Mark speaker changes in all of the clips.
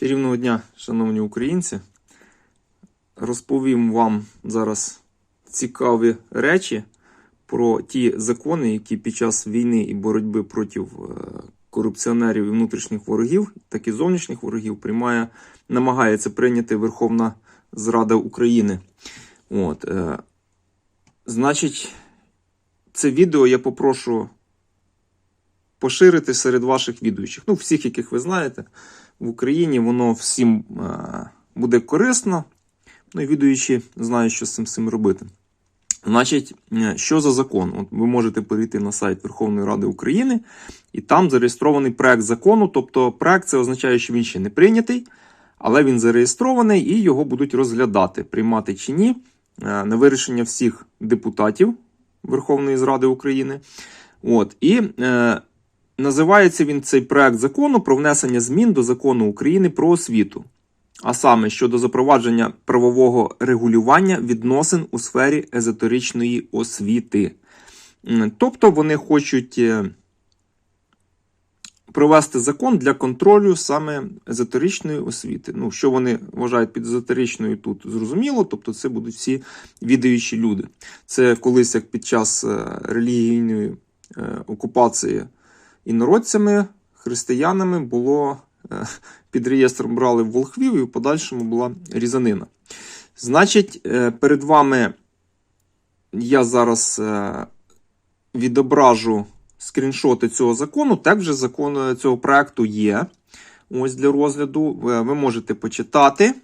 Speaker 1: Чарівного дня, шановні українці. Розповім вам зараз цікаві речі про ті закони, які під час війни і боротьби проти е, корупціонерів і внутрішніх ворогів, так і зовнішніх ворогів, приймає, намагається прийняти Верховна Зрада України. От, е, значить, це відео я попрошу поширити серед ваших відуючих. Ну, всіх, яких ви знаєте, в Україні воно всім е, буде корисно. Ну і відуючі знають, що з цим всім робити. Значить, е, що за закон? От ви можете перейти на сайт Верховної Ради України, і там зареєстрований проект закону. Тобто, проект це означає, що він ще не прийнятий, але він зареєстрований і його будуть розглядати, приймати чи ні, е, на вирішення всіх депутатів Верховної Ради України. От, і називається він цей проект закону про внесення змін до закону України про освіту а саме щодо запровадження правового регулювання відносин у сфері езотеричної освіти. Тобто вони хочуть е, провести закон для контролю саме езотеричної освіти. Ну, що вони вважають під езотеричною тут зрозуміло, тобто це будуть всі відаючі люди. Це колись як під час е, релігійної е, окупації інородцями, християнами було е, під реєстром брали в волхвів, і в подальшому була різанина. Значить, е, перед вами я зараз е, відображу скріншоти цього закону. Так вже закон цього проекту є. Ось для розгляду. Ви можете почитати.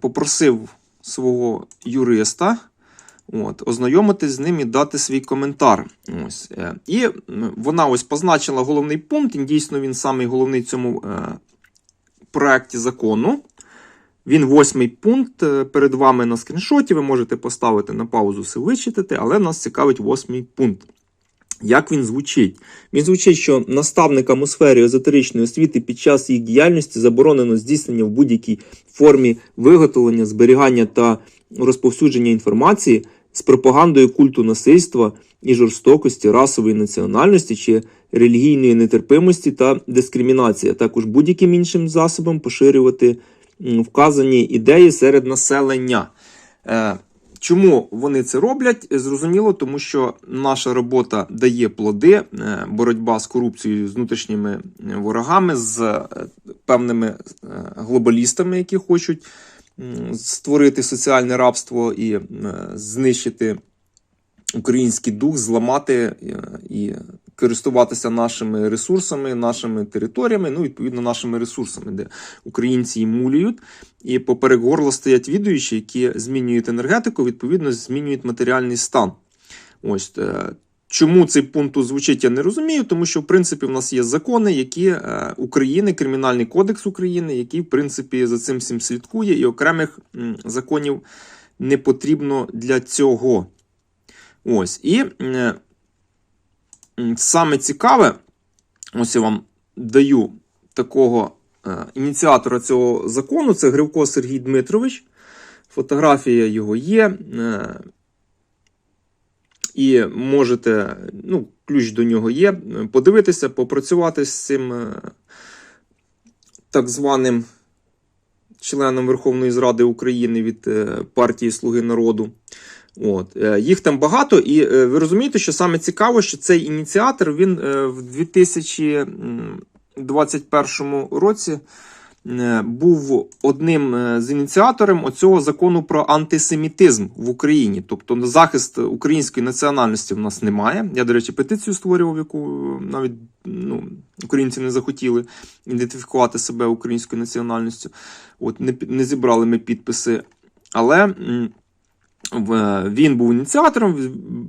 Speaker 1: Попросив свого юриста. От, ознайомитись з ним і дати свій коментар. Ось. е, І вона ось позначила головний пункт. і Дійсно, він самий головний в цьому е, проекті закону. Він восьмий пункт е, перед вами на скріншоті. Ви можете поставити на паузу, все вичитати, але нас цікавить восьмий пункт. Як він звучить? Він звучить, що наставникам у сфері езотеричної освіти під час їх діяльності заборонено здійснення в будь-якій формі виготовлення, зберігання та розповсюдження інформації з пропагандою культу насильства і жорстокості, расової національності чи релігійної нетерпимості та дискримінації, а також будь-яким іншим засобом поширювати вказані ідеї серед населення. Е, Чому вони це роблять? Зрозуміло, тому що наша робота дає плоди, е, боротьба з корупцією, з внутрішніми ворогами, з е, певними глобалістами, які хочуть створити соціальне рабство і е, знищити український дух, зламати е, і користуватися нашими ресурсами, нашими територіями, ну, відповідно, нашими ресурсами, де українці і мулюють. І поперек горла стоять відуючі, які змінюють енергетику, відповідно, змінюють матеріальний стан. Ось е, чому цей пункт звучить, я не розумію, тому що в принципі в нас є закони, які е, України, Кримінальний кодекс України, який в принципі за цим всім слідкує, і окремих законів не потрібно для цього. Ось і е, саме цікаве, ось я вам даю такого е, ініціатора цього закону, це Гривко Сергій Дмитрович. Фотографія його є. І можете, ну, ключ до нього є, подивитися, попрацювати з цим е, так званим членом Верховної Зради України від е, партії Слуги народу. От. е, Їх там багато, і ви розумієте, що саме цікаво, що цей ініціатор він в 2021 році був одним е, з ініціаторів оцього закону про антисемітизм в Україні. Тобто на захист української національності в нас немає. Я, до речі, петицію створював, яку навіть ну, українці не захотіли ідентифікувати себе українською національністю. От не, не зібрали ми підписи. Але. Він був ініціатором.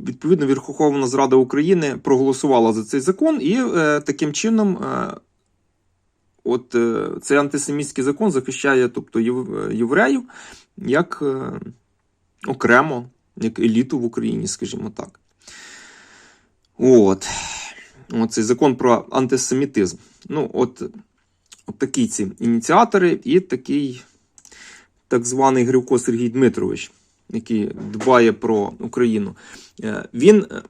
Speaker 1: Відповідно, Верховна Зрада України проголосувала за цей закон, і е, таким чином, е, от е, цей антисемітський закон захищає, тобто євреїв як е, окремо, як еліту в Україні, скажімо так. От. Оцей закон про антисемітизм. Ну, от, от такі ці ініціатори, і такий так званий Гривко Сергій Дмитрович який дбає про Україну, е, він е,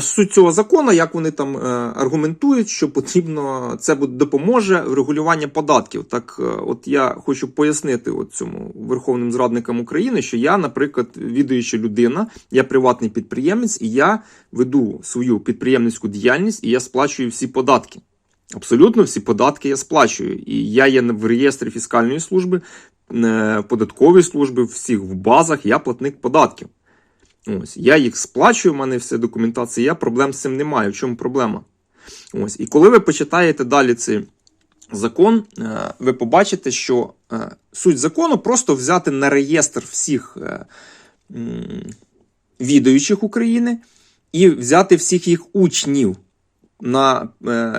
Speaker 1: суть цього закону, як вони там е, аргументують, що потрібно це допоможе в регулюванні податків. Так, е, от я хочу пояснити цьому верховним зрадникам України, що я, наприклад, відуюча людина, я приватний підприємець, і я веду свою підприємницьку діяльність і я сплачую всі податки. Абсолютно всі податки я сплачую. І я є в реєстрі фіскальної служби, е, податкової служби, всіх в базах, я платник податків. Ось, я їх сплачую, в мене все документація, я проблем з цим не маю. В чому проблема? Ось, і коли ви почитаєте далі цей закон, е, ви побачите, що е, суть закону просто взяти на реєстр всіх е, відаючих України і взяти всіх їх учнів на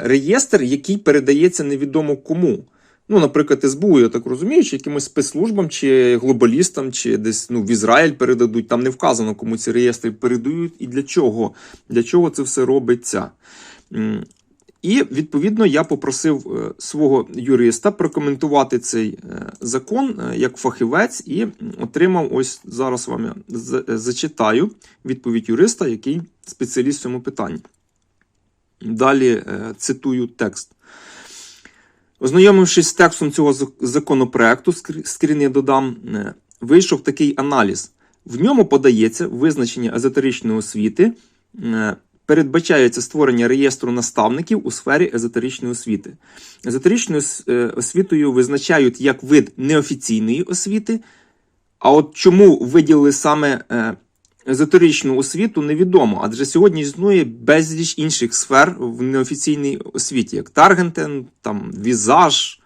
Speaker 1: реєстр, який передається невідомо кому. Ну, наприклад, СБУ, я так розумію, чи якимось спецслужбам, чи глобалістам, чи десь ну, в Ізраїль передадуть. Там не вказано, кому ці реєстри передають і для чого. Для чого це все робиться. І відповідно я попросив е, свого юриста прокоментувати цей е, закон е, як фахівець, і отримав ось зараз вам я зачитаю відповідь юриста, який спеціаліст в цьому питанні. Далі цитую текст. Ознайомившись з текстом цього законопроекту, скр- скрін я додам, е, вийшов такий аналіз. В ньому подається визначення езотеричної освіти, е, передбачається створення реєстру наставників у сфері езотеричної освіти. Езотеричною е, освітою визначають як вид неофіційної освіти. А от чому виділили саме езотеричну освіту, невідомо, адже сьогодні існує безліч інших сфер в неофіційній освіті, як таргентинг, там, візаж,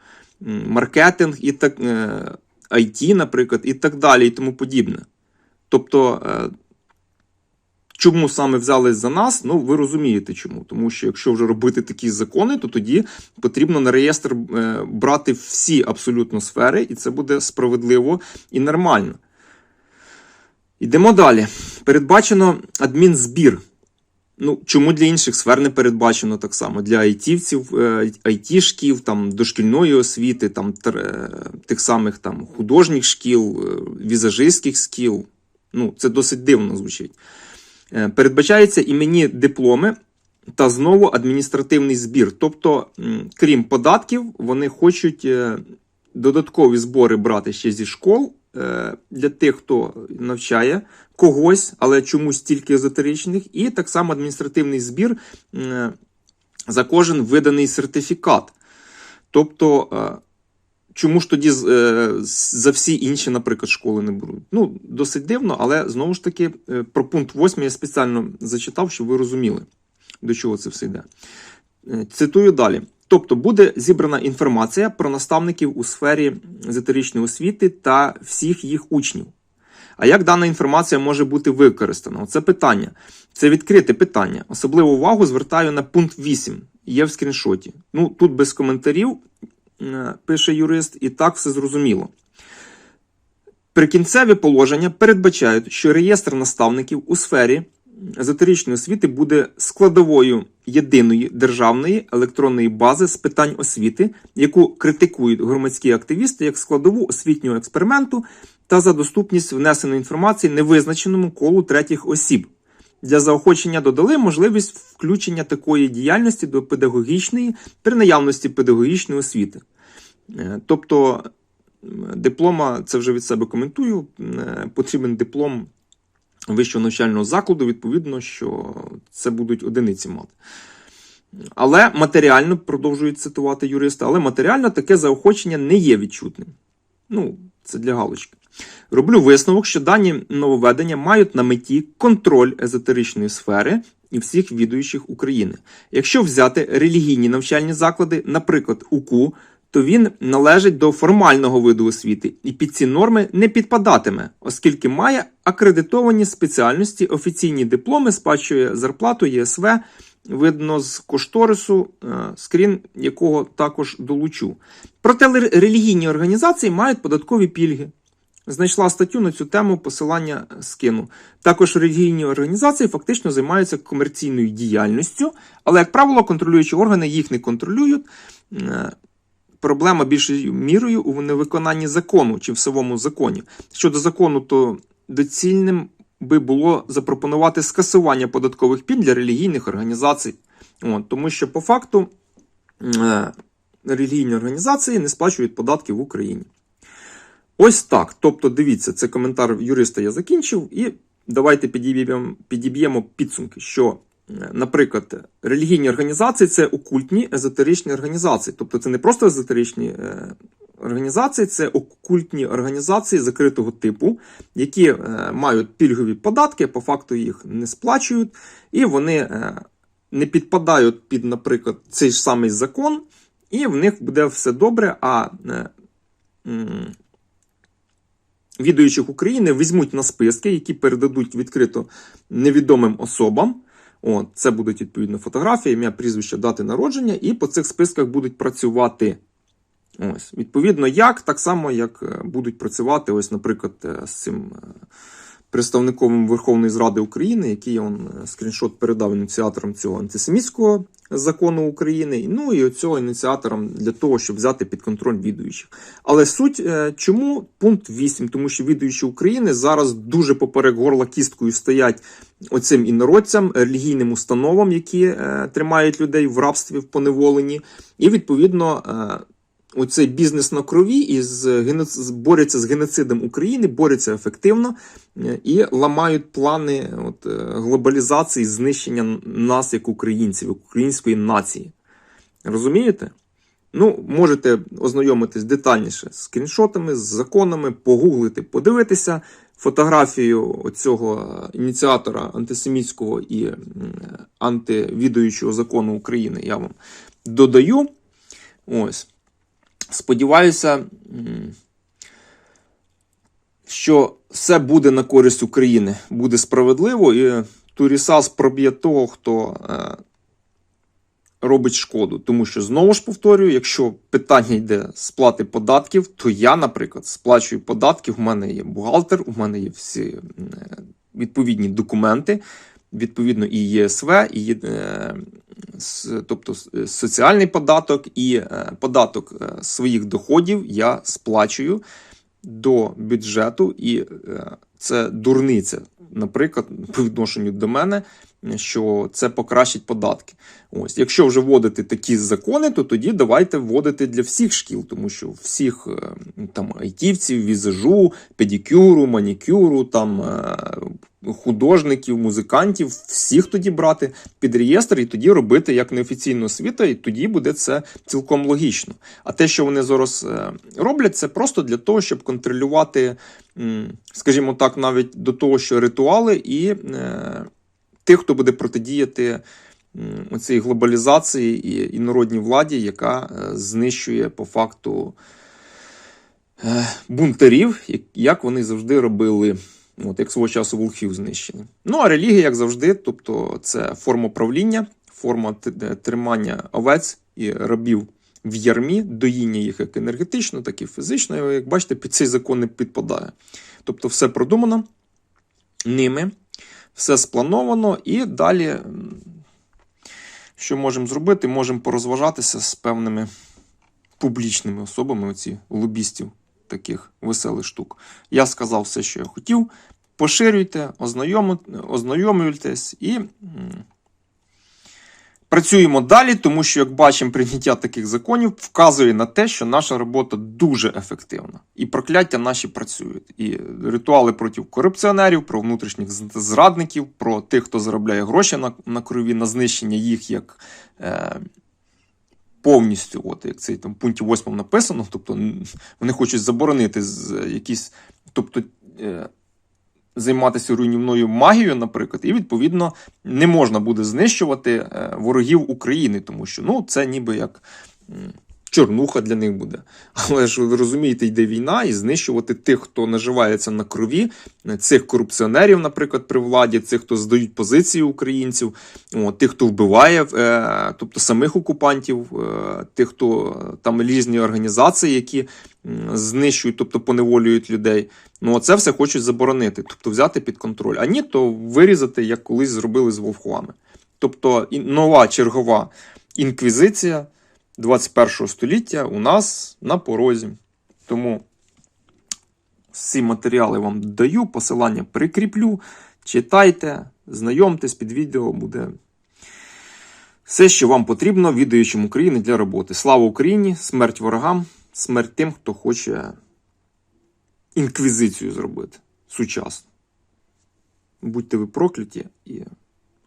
Speaker 1: маркетинг і так, е, IT, наприклад, і так далі, і тому подібне. Тобто, е, чому саме взялись за нас, ну ви розумієте чому. Тому що якщо вже робити такі закони, то тоді потрібно на реєстр е, брати всі абсолютно сфери, і це буде справедливо і нормально. Йдемо далі. Передбачено адмінзбір. Ну, чому для інших сфер не передбачено так само? Для айтівців, е, айтішків, там, дошкільної освіти, там, е, тих самих там, художніх шкіл, е, візажистських шкіл. Ну, це досить дивно звучить. Передбачаються іменні дипломи та знову адміністративний збір. Тобто, крім податків, вони хочуть додаткові збори брати ще зі школ для тих, хто навчає когось, але чомусь тільки езотеричних, і так само адміністративний збір е, за кожен виданий сертифікат. Тобто, е, чому ж тоді е, за всі інші, наприклад, школи не беруть? Ну, досить дивно, але знову ж таки, е, про пункт 8 я спеціально зачитав, щоб ви розуміли, до чого це все йде. Е, Цитую далі. Тобто буде зібрана інформація про наставників у сфері езотеричної освіти та всіх їх учнів. А як дана інформація може бути використана? Це питання. Це відкрите питання. Особливу увагу звертаю на пункт 8. Є в скріншоті. Ну, тут без коментарів, е, пише юрист, і так все зрозуміло. Прикінцеві положення передбачають, що реєстр наставників у сфері езотеричної освіти буде складовою єдиної державної електронної бази з питань освіти, яку критикують громадські активісти як складову освітнього експерименту та за доступність внесеної інформації невизначеному колу третіх осіб. Для заохочення додали можливість включення такої діяльності до педагогічної при наявності педагогічної освіти. Е, Тобто диплома, це вже від себе коментую, е, потрібен диплом вищого навчального закладу, відповідно, що це будуть одиниці мати. Але матеріально, продовжують цитувати юристи, але матеріально таке заохочення не є відчутним. Ну, це для галочки. Роблю висновок, що дані нововведення мають на меті контроль езотеричної сфери і всіх відуючих України. Якщо взяти релігійні навчальні заклади, наприклад, УКУ, то він належить до формального виду освіти і під ці норми не підпадатиме, оскільки має акредитовані спеціальності, офіційні дипломи, сплачує зарплату ЄСВ, видно з кошторису, е, скрін якого також долучу. Проте релігійні організації мають податкові пільги. Знайшла статтю на цю тему, посилання скину. Також релігійні організації фактично займаються комерційною діяльністю, але, як правило, контролюючі органи їх не контролюють. Проблема більшою мірою у невиконанні закону чи в самому законі. Щодо закону, то доцільним би було запропонувати скасування податкових пільг для релігійних організацій. От, тому що по факту е, релігійні організації не сплачують податки в Україні. Ось так. Тобто, дивіться, це коментар юриста я закінчив, і давайте підіб'ємо, підсумки, що, наприклад, релігійні організації це окультні езотеричні організації. Тобто це не просто езотеричні е, організації, це окультні організації закритого типу, які е, мають пільгові податки, по факту їх не сплачують, і вони е, не підпадають під, наприклад, цей ж самий закон, і в них буде все добре. а відуючих України візьмуть на списки, які передадуть відкрито невідомим особам. От, це будуть відповідно фотографії, ім'я, прізвище, дати народження, і по цих списках будуть працювати. Ось, відповідно, як так само, як е, будуть працювати, ось, наприклад, е, з цим е, представником Верховної Зради України, який он скріншот передав ініціаторам цього антисемітського закону України, ну і оцього ініціатором для того, щоб взяти під контроль відуючих. Але суть е, чому пункт 8? Тому що відуючі України зараз дуже поперек горла кісткою стоять оцим інородцям, релігійним установам, які е, тримають людей в рабстві в поневоленні, і відповідно. Оцей бізнес на крові і з геноц... борються з геноцидом України, борються ефективно е, і ламають плани от, е, глобалізації, знищення нас як українців, української нації. Розумієте? Ну, можете ознайомитись детальніше з скріншотами, з законами, погуглити, подивитися фотографію цього ініціатора антисемітського і антивідуючого закону України. Я вам додаю. Ось. Сподіваюся, що все буде на користь України, буде справедливо, і Турісас проб'є того, хто е, робить шкоду. Тому що, знову ж повторюю, якщо питання йде сплати податків, то я, наприклад, сплачую податки. У мене є бухгалтер, у мене є всі е, відповідні документи. Відповідно, і ЄСВ, і е, тобто соціальний податок і е, податок е, своїх доходів я сплачую до бюджету, і е, це дурниця, наприклад, по відношенню до мене, що це покращить податки. Ось, якщо вже вводити такі закони, то тоді давайте вводити для всіх шкіл, тому що всіх е, там айтівців, візажу, педикюру, манікюру, там е, художників, музикантів, всіх тоді брати під реєстр і тоді робити як неофіційну освіту, і тоді буде це цілком логічно. А те, що вони зараз е, роблять, це просто для того, щоб контролювати, скажімо так, навіть до того, що ритуали і е, тих, хто буде протидіяти м, оцій глобалізації і інородній владі, яка е, знищує по факту бунтарів, як вони завжди робили. От, як свого часу волхів знищені. Ну, а релігія, як завжди, тобто це форма правління, форма тримання овець і рабів в ярмі, доїння їх як енергетично, так і фізично. І, як бачите, під цей закон не підпадає. Тобто, все продумано ними, все сплановано, і далі, що можемо зробити, можемо порозважатися з певними публічними особами, оці лобістів таких веселих штук. Я сказав все, що я хотів. Поширюйте, ознайомлюйтесь і працюємо далі, тому що, як бачимо, прийняття таких законів вказує на те, що наша робота дуже ефективна. І прокляття наші працюють. І ритуали проти корупціонерів, про внутрішніх зрадників, про тих, хто заробляє гроші на, на крові, на знищення їх як. Е, повністю, от як це там в пункті 8 написано, тобто вони хочуть заборонити з якісь, тобто е, займатися руйнівною магією, наприклад, і відповідно не можна буде знищувати е, ворогів України, тому що ну це ніби як. Чорнуха для них буде. Але ж ви розумієте, йде війна, і знищувати тих, хто наживається на крові, цих корупціонерів, наприклад, при владі, цих, хто здають позиції українців, от, тих, хто вбиває, е, тобто самих окупантів, е, тих, хто е, там різні організації, які знищують, тобто поневолюють людей. Ну, це все хочуть заборонити, тобто взяти під контроль. А ні, то вирізати, як колись зробили з вовхвами. Тобто нова чергова інквізиція 21 століття у нас на порозі. Тому всі матеріали вам даю, посилання прикріплю. читайте, знайомтесь, під відео буде все, що вам потрібно відаючим України для роботи. Слава Україні! Смерть ворогам, смерть тим, хто хоче інквізицію зробити сучасну. Будьте ви прокляті,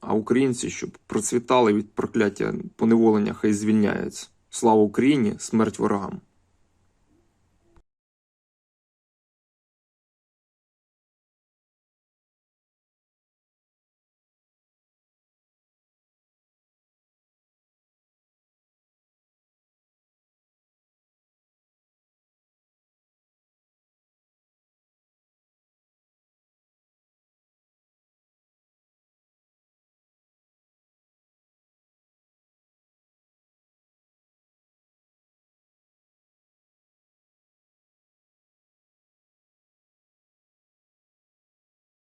Speaker 1: а українці, щоб процвітали від прокляття поневолення, хай звільняються. Слава Україні, смерть ворогам!